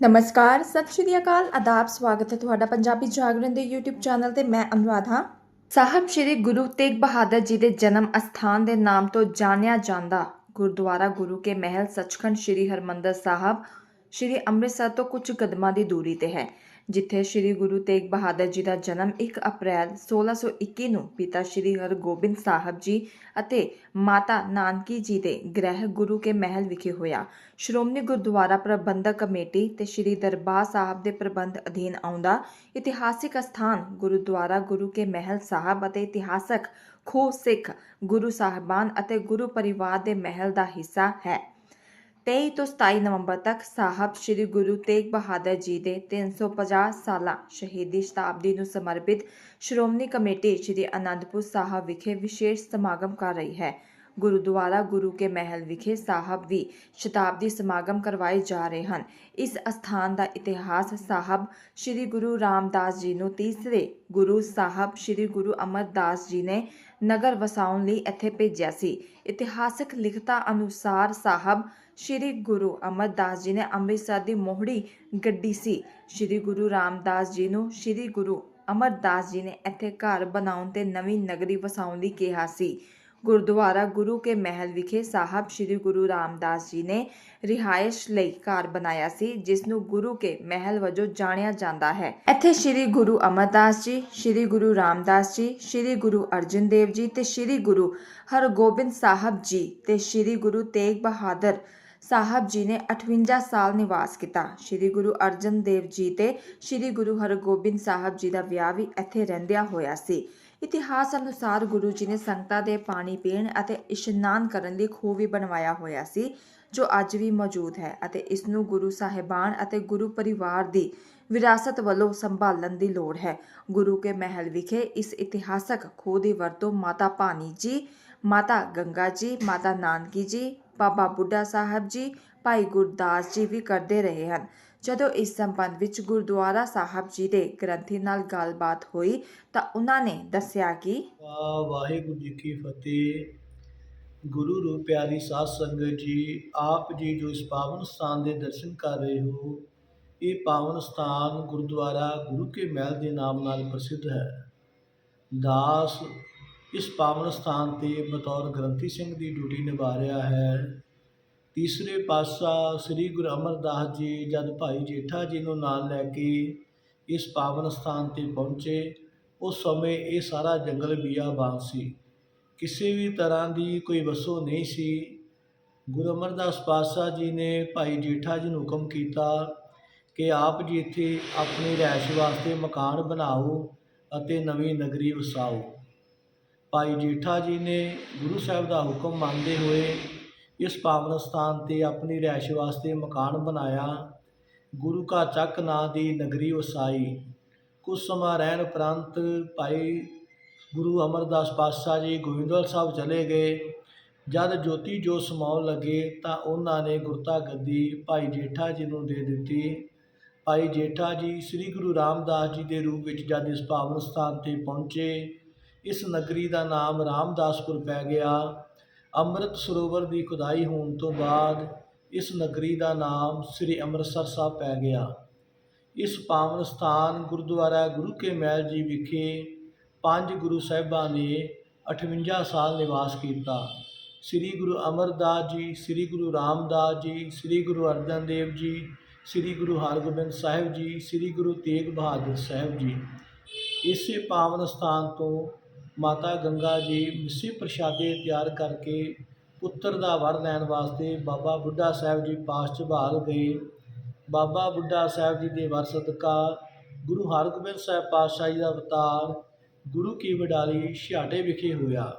ਨਮਸਕਾਰ, ਸਤਿ ਸ਼੍ਰੀ ਅਕਾਲ, ਆਦਾਬ, ਸਵਾਗਤ ਹੈ ਤੁਹਾਡਾ ਪੰਜਾਬੀ ਜਾਗਰਣ ਦੇ YouTube ਚੈਨਲ ਤੇ ਮੈਂ ਅਨੁਰਾਧ। ਹਾਂ ਸਾਹਿਬ ਸ੍ਰੀ ਗੁਰੂ ਤੇਗ ਬਹਾਦਰ ਜੀ ਦੇ ਜਨਮ ਅਸਥਾਨ ਦੇ ਨਾਮ ਤੋਂ ਜਾਣਿਆ ਜਾਂਦਾ ਗੁਰਦੁਆਰਾ ਗੁਰੂ ਕੇ ਮਹਿਲ ਸੱਚਖੰਡ ਸ੍ਰੀ ਹਰਮੰਦਰ ਸਾਹਿਬ, ਸ੍ਰੀ ਅੰਮ੍ਰਿਤਸਰ ਤੋਂ ਕੁਝ ਕਦਮਾਂ ਦੀ ਦੂਰੀ ਤੇ ਹੈ। ਜਿੱਥੇ ਸ੍ਰੀ ਗੁਰੂ ਤੇਗ ਬਹਾਦਰ ਜੀ ਦਾ ਜਨਮ 1 ਅਪ੍ਰੈਲ 1621 ਨੂੰ ਪਿਤਾ ਸ੍ਰੀ ਹਰਗੋਬਿੰਦ ਸਾਹਿਬ ਜੀ ਅਤੇ ਮਾਤਾ ਨਾਨਕੀ ਜੀ ਦੇ ਗ੍ਰਹਿ ਗੁਰੂ ਕੇ ਮਹਿਲ ਵਿਖੇ ਹੋਇਆ। ਸ਼੍ਰੋਮਣੀ ਗੁਰਦੁਆਰਾ ਪ੍ਰਬੰਧਕ ਕਮੇਟੀ ਤੇ ਸ੍ਰੀ ਦਰਬਾਰ ਸਾਹਿਬ ਦੇ ਪ੍ਰਬੰਧ ਅਧੀਨ ਆਉਂਦਾ ਇਤਿਹਾਸਿਕ ਸਥਾਨ ਗੁਰਦੁਆਰਾ ਗੁਰੂ ਕੇ ਮਹਿਲ ਸਾਹਿਬ ਅਤੇ ਇਤਿਹਾਸਕ ਖੋ ਸਿੱਖ ਗੁਰੂ ਸਾਹਿਬਾਨ ਅਤੇ ਗੁਰੂ ਪਰਿਵਾਰ ਦੇ ਮਹਿਲ ਦਾ ਹਿੱਸਾ ਹੈ। 23 ਤੋਂ 27 ਨਵੰਬਰ ਤੱਕ ਸਾਹਿਬ ਸ੍ਰੀ ਗੁਰੂ ਤੇਗ ਬਹਾਦਰ ਜੀ ਦੇ 350 ਸਾਲਾ ਸ਼ਹੀਦੀ ਸ਼ਤਾਬਦੀ ਨੂੰ ਸਮਰਪਿਤ ਸ਼੍ਰੋਮਣੀ ਕਮੇਟੀ ਸ੍ਰੀ ਅਨੰਦਪੁਰ ਸਾਹਿਬ ਵਿਖੇ ਵਿਸ਼ੇਸ਼ ਸਮਾਗਮ ਕਰ ਰਹੀ ਹੈ। ਗੁਰਦੁਆਰਾ ਗੁਰੂ ਕੇ ਮਹਿਲ ਵਿਖੇ ਸਾਹਿਬ ਵੀ ਸ਼ਤਾਬਦੀ ਸਮਾਗਮ ਕਰਵਾਏ ਜਾ ਰਹੇ ਹਨ। ਇਸ ਅਸਥਾਨ ਦਾ ਇਤਿਹਾਸ ਸਾਹਿਬ ਸ੍ਰੀ ਗੁਰੂ ਰਾਮਦਾਸ ਜੀ ਨੂੰ ਤੀਸਰੇ ਗੁਰੂ ਸਾਹਿਬ ਸ੍ਰੀ ਗੁਰੂ ਅਮਰਦਾਸ ਜੀ ਨੇ ਨਗਰ ਵਸਾਉਣ ਲਈ ਇੱਥੇ ਭੇਜਿਆ ਸੀ। ਇਤਿਹਾਸਕ ਲਿਖਤਾਂ ਅਨੁਸਾਰ ਸਾਹਿਬ ਸ੍ਰੀ ਗੁਰੂ ਅਮਰਦਾਸ ਜੀ ਨੇ ਅੰਮ੍ਰਿਤਸਰ ਦੀ ਮੋਹੜੀ ਗੱਡੀ ਸੀ। ਸ੍ਰੀ ਗੁਰੂ ਰਾਮਦਾਸ ਜੀ ਨੂੰ ਸ੍ਰੀ ਗੁਰੂ ਅਮਰਦਾਸ ਜੀ ਨੇ ਇੱਥੇ ਘਰ ਬਣਾਉਣ ਤੇ ਨਵੀਂ ਨਗਰੀ ਵਸਾਉਣ ਲਈ ਕਿਹਾ ਸੀ। ਗੁਰਦੁਆਰਾ ਗੁਰੂ ਕੇ ਮਹਿਲ ਵਿਖੇ ਸਾਹਿਬ ਸ੍ਰੀ ਗੁਰੂ ਰਾਮਦਾਸ ਜੀ ਨੇ ਰਿਹਾਇਸ਼ ਲਈ ਘਰ ਬਣਾਇਆ ਸੀ, ਜਿਸ ਨੂੰ ਗੁਰੂ ਕੇ ਮਹਿਲ ਵਜੋਂ ਜਾਣਿਆ ਜਾਂਦਾ ਹੈ। ਇੱਥੇ ਸ੍ਰੀ ਗੁਰੂ ਅਮਰਦਾਸ ਜੀ, ਸ੍ਰੀ ਗੁਰੂ ਰਾਮਦਾਸ ਜੀ, ਸ੍ਰੀ ਗੁਰੂ ਅਰਜਨ ਦੇਵ ਜੀ ਤੇ ਸ੍ਰੀ ਗੁਰੂ ਹਰਗੋਬਿੰਦ ਸਾਹਿਬ ਜੀ ਤੇ ਸ੍ਰੀ ਗੁਰੂ ਤੇਗ ਬਹਾਦਰ ਸਾਹਿਬ ਜੀ ਨੇ 58 ਸਾਲ ਨਿਵਾਸ ਕੀਤਾ। ਸ੍ਰੀ ਗੁਰੂ ਅਰਜਨ ਦੇਵ ਜੀ ਤੇ ਸ੍ਰੀ ਗੁਰੂ ਹਰਗੋਬਿੰਦ ਸਾਹਿਬ ਜੀ ਦਾ ਵਿਆਹ ਵੀ ਇੱਥੇ ਰਹਿੰਦਿਆਂ ਹੋਇਆ ਸੀ। ਇਤਿਹਾਸ ਅਨੁਸਾਰ ਗੁਰੂ ਜੀ ਨੇ ਸੰਗਤਾਂ ਦੇ ਪਾਣੀ ਪੀਣ ਅਤੇ ਇਸ਼ਨਾਨ ਕਰਨ ਲਈ ਖੂਹ ਵੀ ਬਣਵਾਇਆ ਹੋਇਆ ਸੀ, ਜੋ ਅੱਜ ਵੀ ਮੌਜੂਦ ਹੈ ਅਤੇ ਇਸ ਨੂੰ ਗੁਰੂ ਸਾਹਿਬਾਨ ਅਤੇ ਗੁਰੂ ਪਰਿਵਾਰ ਦੀ ਵਿਰਾਸਤ ਵੱਲੋਂ ਸੰਭਾਲਣ ਦੀ ਲੋੜ ਹੈ। ਗੁਰੂ ਕੇ ਮਹਿਲ ਵਿਖੇ ਇਸ ਇਤਿਹਾਸਕ ਖੂਹ ਦੀ ਵਰਤੋਂ ਮਾਤਾ ਭਾਨੀ ਜੀ ਮਾਤਾ ਗੰਗਾ ਜੀ, ਮਾਤਾ ਨਾਨਕੀ ਜੀ, ਬਾਬਾ ਬੁੱਢਾ ਸਾਹਿਬ ਜੀ, ਭਾਈ ਗੁਰਦਾਸ ਜੀ ਵੀ ਕਰਦੇ ਰਹੇ ਹਨ। ਜਦੋਂ ਇਸ ਸੰਬੰਧ ਵਿੱਚ ਗੁਰਦੁਆਰਾ ਸਾਹਿਬ ਜੀ ਦੇ ਗ੍ਰੰਥੀ ਨਾਲ ਗੱਲਬਾਤ ਹੋਈ ਤਾਂ ਉਹਨਾਂ ਨੇ ਦੱਸਿਆ ਕਿ ਵਾਹਿਗੁਰੂ ਜੀ ਕੀ ਫਤਿਹ। ਗੁਰੂ ਰੂਪ ਪਿਆਰੀ ਸਾਧ ਸੰਗਤ ਜੀ, ਆਪ ਜੀ ਜੋ ਇਸ ਪਾਵਨ ਸਥਾਨ ਦੇ ਦਰਸ਼ਨ ਕਰ ਰਹੇ ਹੋ, ਇਹ ਪਾਵਨ ਸਥਾਨ ਗੁਰਦੁਆਰਾ ਗੁਰੂ ਕੇ ਮਹਿਲ ਦੇ ਨਾਮ ਨਾਲ ਪ੍ਰਸਿੱਧ ਹੈ। ਦਾਸ ਇਸ ਪਾਵਨ ਸਥਾਨ ਤੇ ਬਤੌਰ ਗ੍ਰੰਥੀ ਸਿੰਘ ਦੀ ਡਿਊਟੀ ਨਿਭਾ ਰਿਹਾ ਹੈ। ਤੀਸਰੇ ਪਾਤਸ਼ਾਹ ਸ੍ਰੀ ਗੁਰੂ ਅਮਰਦਾਸ ਜੀ ਜਦ ਭਾਈ ਜੇਠਾ ਜੀ ਨੂੰ ਨਾਲ ਲੈ ਕੇ ਇਸ ਪਾਵਨ ਸਥਾਨ ਤੇ ਪਹੁੰਚੇ, ਉਸ ਸਮੇਂ ਇਹ ਸਾਰਾ ਜੰਗਲ ਬੀਆਬਾਨ ਸੀ। ਕਿਸੇ ਵੀ ਤਰ੍ਹਾਂ ਦੀ ਕੋਈ ਵਸੋਂ ਨਹੀਂ ਸੀ। ਗੁਰੂ ਅਮਰਦਾਸ ਪਾਤਸ਼ਾਹ ਜੀ ਨੇ ਭਾਈ ਜੇਠਾ ਜੀ ਨੂੰ ਹੁਕਮ ਕੀਤਾ ਕਿ ਆਪ ਜੀ ਇੱਥੇ ਆਪਣੀ ਰਿਹਾਇਸ਼ ਵਾਸਤੇ ਮਕਾਨ ਬਣਾਓ ਅਤੇ ਨਵੀਂ ਨਗਰੀ ਵਸਾਓ। ਭਾਈ ਜੇਠਾ ਜੀ ਨੇ ਗੁਰੂ ਸਾਹਿਬ ਦਾ ਹੁਕਮ ਮੰਨਦੇ ਹੋਏ ਇਸ ਪਾਵਨ ਸਥਾਨ ਤੇ ਆਪਣੀ ਰਿਹਾਇਸ਼ ਵਾਸਤੇ ਮਕਾਨ ਬਣਾਇਆ। ਗੁਰੂ ਕਾ ਚੱਕ ਨਾਂ ਦੀ ਨਗਰੀ ਵਸਾਈ। ਕੁਝ ਸਮਾਂ ਰਹਿਣ ਉਪਰੰਤ ਭਾਈ ਗੁਰੂ ਅਮਰਦਾਸ ਪਾਤਸ਼ਾਹ ਜੀ ਗੋਇੰਦਵਾਲ ਸਾਹਿਬ ਚਲੇ ਗਏ। ਜਦ ਜੋਤੀ ਜੋ ਸਮਾਉਣ ਲੱਗੇ ਤਾਂ ਉਹਨਾਂ ਨੇ ਗੁਰਤਾ ਗੱਦੀ ਭਾਈ ਜੇਠਾ ਜੀ ਨੂੰ ਦੇ ਦਿੱਤੀ। ਭਾਈ ਜੇਠਾ ਜੀ ਸ੍ਰੀ ਗੁਰੂ ਰਾਮਦਾਸ ਜੀ ਦੇ ਰੂਪ ਵਿੱਚ ਜਦ ਇਸ ਪਾਵਨ ਸਥਾਨ ਤੇ ਪਹੁੰਚੇ ਇਸ ਨਗਰੀ ਦਾ ਨਾਮ ਰਾਮਦਾਸਪੁਰ ਪੈ ਗਿਆ। ਅੰਮ੍ਰਿਤ ਸਰੋਵਰ ਦੀ ਖੁਦਾਈ ਹੋਣ ਤੋਂ ਬਾਅਦ ਇਸ ਨਗਰੀ ਦਾ ਨਾਮ ਸ੍ਰੀ ਅੰਮ੍ਰਿਤਸਰ ਸਾਹਿਬ ਪੈ ਗਿਆ। ਇਸ ਪਾਵਨ ਸਥਾਨ ਗੁਰਦੁਆਰਾ ਗੁਰੂ ਕੇ ਮਹਿਲ ਜੀ ਵਿਖੇ ਪੰਜ ਗੁਰੂ ਸਾਹਿਬਾਂ ਨੇ 58 ਸਾਲ ਨਿਵਾਸ ਕੀਤਾ। ਸ੍ਰੀ ਗੁਰੂ ਅਮਰਦਾਸ ਜੀ, ਸ੍ਰੀ ਗੁਰੂ ਰਾਮਦਾਸ ਜੀ, ਸ੍ਰੀ ਗੁਰੂ ਅਰਜਨ ਦੇਵ ਜੀ, ਸ੍ਰੀ ਗੁਰੂ ਹਰਗੋਬਿੰਦ ਸਾਹਿਬ ਜੀ, ਸ੍ਰੀ ਗੁਰੂ ਤੇਗ ਬਹਾਦਰ ਸਾਹਿਬ ਜੀ। ਇਸੇ ਪਾਵਨ ਸਥਾਨ ਤੋਂ ਮਾਤਾ ਗੰਗਾ ਜੀ ਮਿੱਸੀ ਪ੍ਰਸ਼ਾਦੇ ਤਿਆਰ ਕਰਕੇ ਪੁੱਤਰ ਦਾ ਵਰ ਲੈਣ ਵਾਸਤੇ ਬਾਬਾ ਬੁੱਢਾ ਸਾਹਿਬ ਜੀ ਪਾਸ ਝਬਾਲ ਗਏ। ਬਾਬਾ ਬੁੱਢਾ ਸਾਹਿਬ ਜੀ ਦੇ ਵਰ ਸਦਕਾ ਗੁਰੂ ਹਰਗੋਬਿੰਦ ਸਾਹਿਬ ਪਾਤਸ਼ਾਹ ਜੀ ਦਾ ਅਵਤਾਰ ਗੁਰੂ ਕੀ ਵਡਾਲੀ ਛਿਆਟੇ ਵਿਖੇ ਹੋਇਆ।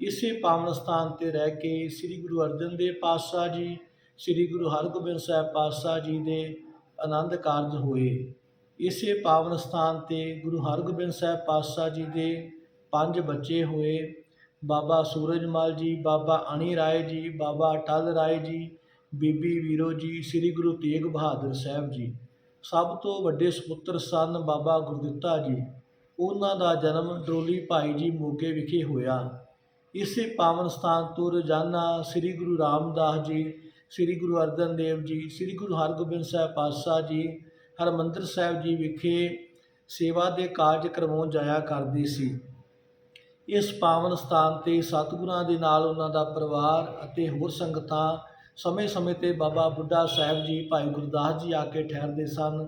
ਇਸੇ ਪਾਵਨ ਸਥਾਨ ਤੇ ਰਹਿ ਕੇ ਸ੍ਰੀ ਗੁਰੂ ਅਰਜਨ ਦੇਵ ਪਾਤਸ਼ਾਹ ਜੀ, ਸ੍ਰੀ ਗੁਰੂ ਹਰਗੋਬਿੰਦ ਸਾਹਿਬ ਪਾਤਸ਼ਾਹ ਜੀ ਦੇ ਆਨੰਦ ਕਾਰਜ ਹੋਏ। ਇਸੇ ਪਾਵਨ ਸਥਾਨ ਤੇ ਗੁਰੂ ਹਰਗੋਬਿੰਦ ਸਾਹਿਬ ਪਾਤਸ਼ਾਹ ਜੀ ਦੇ ਪੰਜ ਬੱਚੇ ਹੋਏ। ਬਾਬਾ ਸੂਰਜਮਲ ਜੀ, ਬਾਬਾ ਅਣੀ ਰਾਏ ਜੀ, ਬਾਬਾ ਅਟਲ ਰਾਏ ਜੀ, ਬੀਬੀ ਵੀਰੋ ਜੀ, ਸ੍ਰੀ ਗੁਰੂ ਤੇਗ ਬਹਾਦਰ ਸਾਹਿਬ ਜੀ। ਸਭ ਤੋਂ ਵੱਡੇ ਸੁਪੁੱਤਰ ਸਨ ਬਾਬਾ ਗੁਰਦਿੱਤਾ ਜੀ। ਉਹਨਾਂ ਦਾ ਜਨਮ ਡੋਲੀ ਭਾਈ ਜੀ ਮੋਗੇ ਵਿਖੇ ਹੋਇਆ। ਇਸੇ ਪਾਵਨ ਸਥਾਨ ਤੋਂ ਰੋਜ਼ਾਨਾ ਸ੍ਰੀ ਗੁਰੂ ਰਾਮਦਾਸ ਜੀ, ਸ੍ਰੀ ਗੁਰੂ ਅਰਜਨ ਦੇਵ ਜੀ, ਸ੍ਰੀ ਗੁਰੂ ਹਰਗੋਬਿੰਦ ਸਾਹਿਬ ਪਾਤਸ਼ਾਹ ਜੀ, ਹਰਮੰਦਰ ਸਾਹਿਬ ਜੀ ਵਿਖੇ ਸੇਵਾ ਦੇ ਕਾਰਜ ਕਰਵਾਉਣ ਜਾਇਆ ਕਰਦੇ ਸੀ। ਇਸ ਪਾਵਨ ਸਥਾਨ ਤੇ ਸਤਿਗੁਰਾਂ ਦੇ ਨਾਲ ਉਹਨਾਂ ਦਾ ਪਰਿਵਾਰ ਅਤੇ ਹੋਰ ਸੰਗਤਾਂ ਸਮੇਂ-ਸਮੇਂ ਤੇ ਬਾਬਾ ਬੁੱਢਾ ਸਾਹਿਬ ਜੀ, ਭਾਈ ਗੁਰਦਾਸ ਜੀ ਆ ਕੇ ਠਹਿਰਦੇ ਸਨ।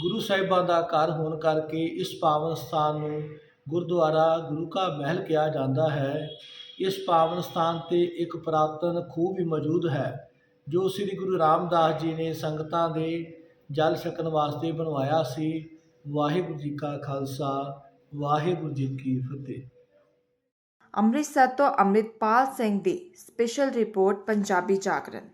ਗੁਰੂ ਸਾਹਿਬਾਂ ਦਾ ਘਰ ਹੋਣ ਕਰਕੇ ਇਸ ਪਾਵਨ ਸਥਾਨ ਨੂੰ ਗੁਰਦੁਆਰਾ, ਗੁਰੂ ਕਾ ਮਹਿਲ ਕਿਹਾ ਜਾਂਦਾ ਹੈ। ਇਸ ਪਾਵਨ ਸਥਾਨ ਤੇ ਇੱਕ ਪੁਰਾਤਨ ਖੂਹ ਵੀ ਮੌਜੂਦ ਹੈ, ਜੋ ਸ੍ਰੀ ਗੁਰੂ ਰਾਮਦਾਸ ਜੀ ਨੇ ਸੰਗਤਾਂ ਦੇ ਜਲ ਛਕਣ ਵਾਸਤੇ ਬਣਵਾਇਆ ਸੀ। ਵਾਹਿਗੁਰੂ ਜੀ ਕਾ ਖਾਲਸਾ, ਵਾਹਿਗੁਰੂ ਜੀ ਕੀ ਫਤਿਹ। ਅੰਮ੍ਰਿਤਸਰ ਤੋਂ ਅੰਮ੍ਰਿਤਪਾਲ ਸਿੰਘ ਦੀ ਸਪੈਸ਼ਲ ਰਿਪੋਰਟ ਪੰਜਾਬੀ ਜਾਗਰਣ।